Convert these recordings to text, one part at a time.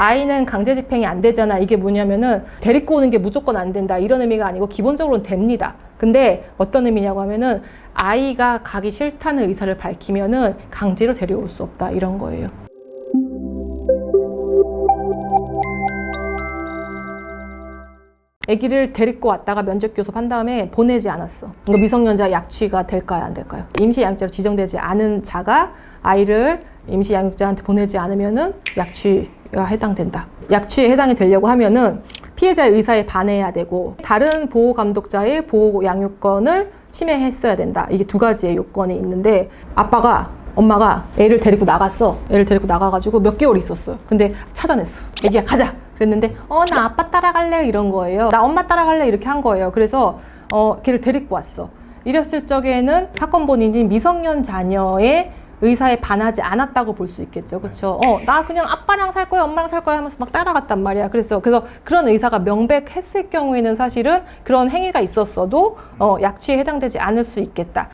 아이는 강제 집행이 안 되잖아. 이게 뭐냐면은 데리고 오는 게 무조건 안 된다. 이런 의미가 아니고 기본적으로는 됩니다. 근데 어떤 의미냐고 하면은 아이가 가기 싫다는 의사를 밝히면은 강제로 데려올 수 없다. 이런 거예요. 아기를 데리고 왔다가 면접 교섭한 다음에 보내지 않았어. 이거 미성년자 약취가 될까요, 안 될까요? 임시 양육자로 지정되지 않은 자가 아이를 임시 양육자한테 보내지 않으면은 약취가 해당된다. 약취에 해당이 되려고 하면은 피해자의 의사에 반해야 되고 다른 보호 감독자의 보호 양육권을 침해했어야 된다. 이게 두 가지의 요건이 있는데 아빠가 엄마가 애를 데리고 나갔어. 애를 데리고 나가가지고 몇 개월 있었어요. 근데 차단했어. 애기야 가자. 그랬는데 어 나 아빠 따라갈래 이런 거예요. 나 엄마 따라갈래 이렇게 한 거예요. 그래서 어 걔를 데리고 왔어. 이랬을 적에는 사건 본인이 미성년 자녀의 의사에 반하지 않았다고 볼 수 있겠죠. 그렇죠? 어, 나 그냥 아빠랑 살 거야, 엄마랑 살 거야 하면서 막 따라갔단 말이야. 그래서 그래서 그런 의사가 명백했을 경우에는 사실은 그런 행위가 있었어도 어, 약취에 해당되지 않을 수 있겠다.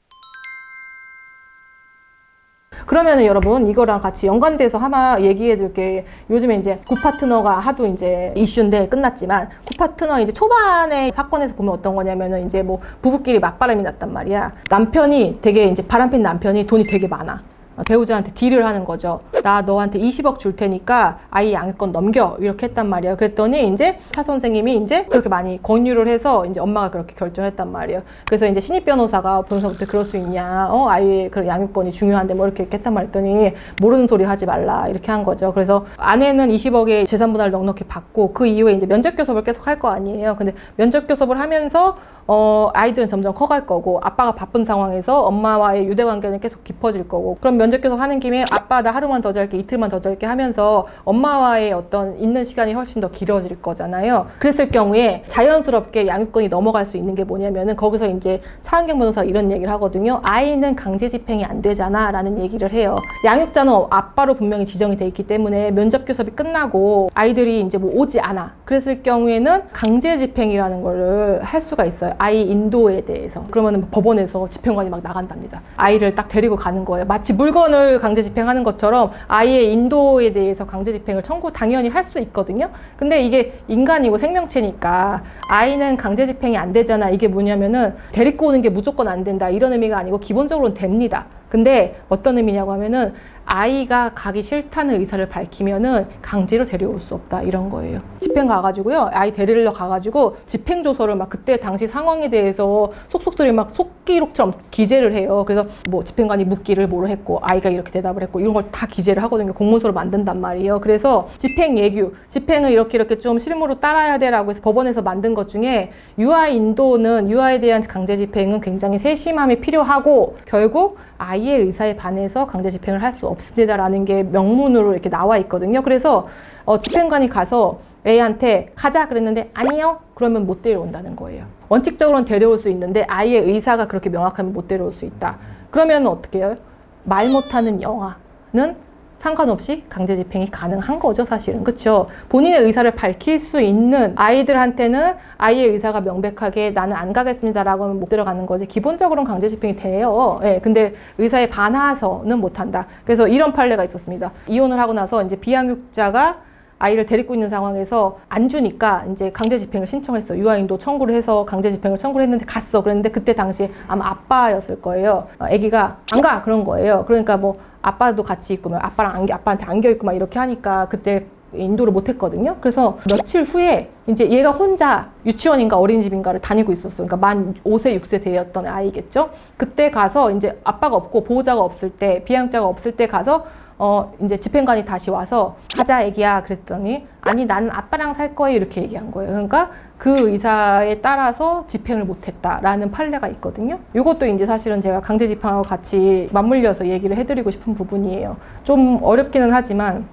그러면은 여러분 이거랑 같이 연관돼서 하나 얘기해 드릴 게 요즘에 이제 구파트너가 하도 이제 이슈인데 끝났지만 구파트너 이제 초반에 사건에서 보면 어떤 거냐면은 이제 뭐 부부끼리 맞바람이 났단 말이야 남편이 되게 이제 바람핀 남편이 돈이 되게 많아 배우자한테 딜을 하는 거죠. 나 너한테 20억 줄 테니까 아이 양육권 넘겨 이렇게 했단 말이에요. 그랬더니 이제 차 선생님이 이제 그렇게 많이 권유를 해서 이제 엄마가 그렇게 결정했단 말이에요. 그래서 이제 신입 변호사가 변호사부터 그럴 수 있냐? 어 아이의 그 양육권이 중요한데 뭐 이렇게 했단 말 했더니 모르는 소리 하지 말라 이렇게 한 거죠. 그래서 아내는 20억의 재산 분할 넉넉히 받고 그 이후에 이제 면접 교섭을 계속 할 거 아니에요. 근데 면접 교섭을 하면서 어, 아이들은 점점 커갈 거고 아빠가 바쁜 상황에서 엄마와의 유대 관계는 계속 깊어질 거고 그럼 면접 교섭 하는 김에 아빠 나 하루만 더 잘게 이틀만 더 잘게 하면서 엄마와의 어떤 있는 시간이 훨씬 더 길어질 거잖아요. 그랬을 경우에 자연스럽게 양육권이 넘어갈 수 있는 게 뭐냐면은 거기서 이제 차은경 변호사 이런 얘기를 하거든요. 아이는 강제 집행이 안 되잖아라는 얘기를 해요. 양육자는 아빠로 분명히 지정이 돼 있기 때문에 면접 교섭이 끝나고 아이들이 이제 뭐 오지 않아. 그랬을 경우에는 강제 집행이라는 거를 할 수가 있어요. 아이 인도에 대해서. 그러면 법원에서 집행관이 막 나간답니다. 아이를 딱 데리고 가는 거예요. 마치 물건을 강제 집행하는 것처럼 아이의 인도에 대해서 강제 집행을 청구 당연히 할 수 있거든요. 근데 이게 인간이고 생명체니까 아이는 강제 집행이 안 되잖아. 이게 뭐냐면은 데리고 오는 게 무조건 안 된다. 이런 의미가 아니고 기본적으로는 됩니다. 근데 어떤 의미냐고 하면은 아이가 가기 싫다는 의사를 밝히면은 강제로 데려올 수 없다 이런 거예요. 집행 가가지고요 아이 데리러 가가지고 집행 조서를 막 그때 당시 상황에 대해서 속속들이 막 속기록처럼 기재를 해요. 그래서 뭐 집행관이 묻기를 뭐를 했고 아이가 이렇게 대답을 했고 이런 걸 다 기재를 하거든요. 공문서로 만든단 말이에요. 그래서 집행 예규 집행을 이렇게 이렇게 좀 실무로 따라야 돼라고 해서 법원에서 만든 것 중에 유아 인도는 유아에 대한 강제 집행은 굉장히 세심함이 필요하고 결국 아이의 의사에 반해서 강제 집행을 할 수 없습니다라는 게 명문으로 이렇게 나와 있거든요. 그래서 어, 집행관이 가서 A한테 가자 그랬는데 아니요 그러면 못 데려온다는 거예요. 원칙적으로는 데려올 수 있는데 아이의 의사가 그렇게 명확하면 못 데려올 수 있다. 그러면 어떻게 해요? 말 못하는 영아는 상관없이 강제 집행이 가능한 거죠, 사실은. 그렇죠? 본인의 의사를 밝힐 수 있는 아이들한테는 아이의 의사가 명백하게 나는 안 가겠습니다라고 하면 못 들어가는 거지. 기본적으로는 강제 집행이 돼요. 예. 근데 의사에 반하서는 못 한다. 그래서 이런 판례가 있었습니다. 이혼을 하고 나서 이제 비양육자가 아이를 데리고 있는 상황에서 안 주니까 이제 강제 집행을 신청했어. 유아인도 청구를 해서 강제 집행을 청구를 했는데 갔어. 그랬는데 그때 당시 아마 아빠였을 거예요. 어, 아기가 안 가 그런 거예요. 그러니까 뭐 아빠도 같이 있고 막 아빠랑 안겨, 아빠한테 안겨 있고 막 이렇게 하니까 그때 인도를 못 했거든요. 그래서 며칠 후에 이제 얘가 혼자 유치원인가 어린이집인가를 다니고 있었어요. 그러니까 만 5세, 6세 되었던 아이겠죠. 그때 가서 이제 아빠가 없고 보호자가 없을 때, 비양자가 없을 때 가서 어 이제 집행관이 다시 와서 가자 애기야 그랬더니 아니 나는 아빠랑 살 거예요 이렇게 얘기한 거예요. 그러니까 그 의사에 따라서 집행을 못했다라는 판례가 있거든요. 이것도 이제 사실은 제가 강제 집행하고 같이 맞물려서 얘기를 해드리고 싶은 부분이에요. 좀 어렵기는 하지만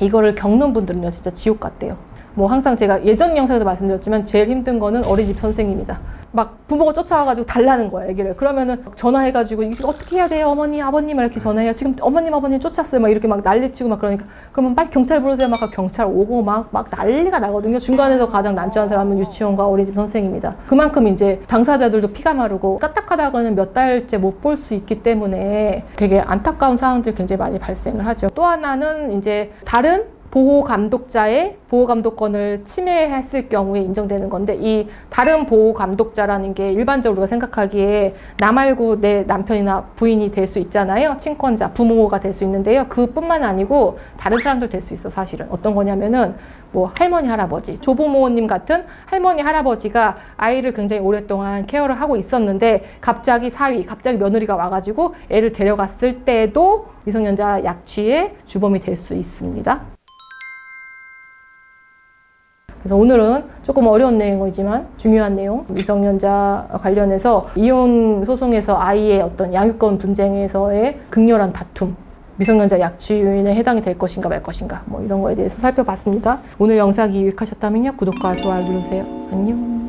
이거를 겪는 분들은요 진짜 지옥 같대요. 뭐 항상 제가 예전 영상에도 말씀드렸지만 제일 힘든 거는 어린이집 선생님이다. 막 부모가 쫓아와가지고 달라는 거야 얘기를. 그러면은 전화해가지고 이거 어떻게 해야 돼요? 어머니 아버님? 이렇게 전화해요. 지금 어머님 아버님 쫓았어요. 막 이렇게 막 난리치고 막 그러니까. 그러면 빨리 경찰 부르세요. 막 경찰 오고 막 막 난리가 나거든요. 중간에서 가장 난처한 사람은 유치원과 어린이집 선생입니다. 그만큼 이제 당사자들도 피가 마르고 까딱하다가는 몇 달째 못 볼 수 있기 때문에 되게 안타까운 상황들이 굉장히 많이 발생을 하죠. 또 하나는 이제 다른 보호 감독자의 보호 감독권을 침해했을 경우에 인정되는 건데 이 다른 보호 감독자라는 게 일반적으로 생각하기에 나 말고 내 남편이나 부인이 될 수 있잖아요. 친권자, 부모가 될 수 있는데요. 그뿐만 아니고 다른 사람들 될 수 있어 사실은. 어떤 거냐면은 뭐 할머니 할아버지 조부모님 같은 할머니 할아버지가 아이를 굉장히 오랫동안 케어를 하고 있었는데 갑자기 사위 갑자기 며느리가 와가지고 애를 데려갔을 때도 미성년자 약취의 주범이 될 수 있습니다. 그래서 오늘은 조금 어려운 내용이지만 중요한 내용 미성년자 관련해서 이혼 소송에서 아이의 어떤 양육권 분쟁에서의 극렬한 다툼 미성년자 약취 요인에 해당이 될 것인가 말 것인가 뭐 이런 거에 대해서 살펴봤습니다. 오늘 영상이 유익하셨다면요 구독과 좋아요 누르세요. 안녕.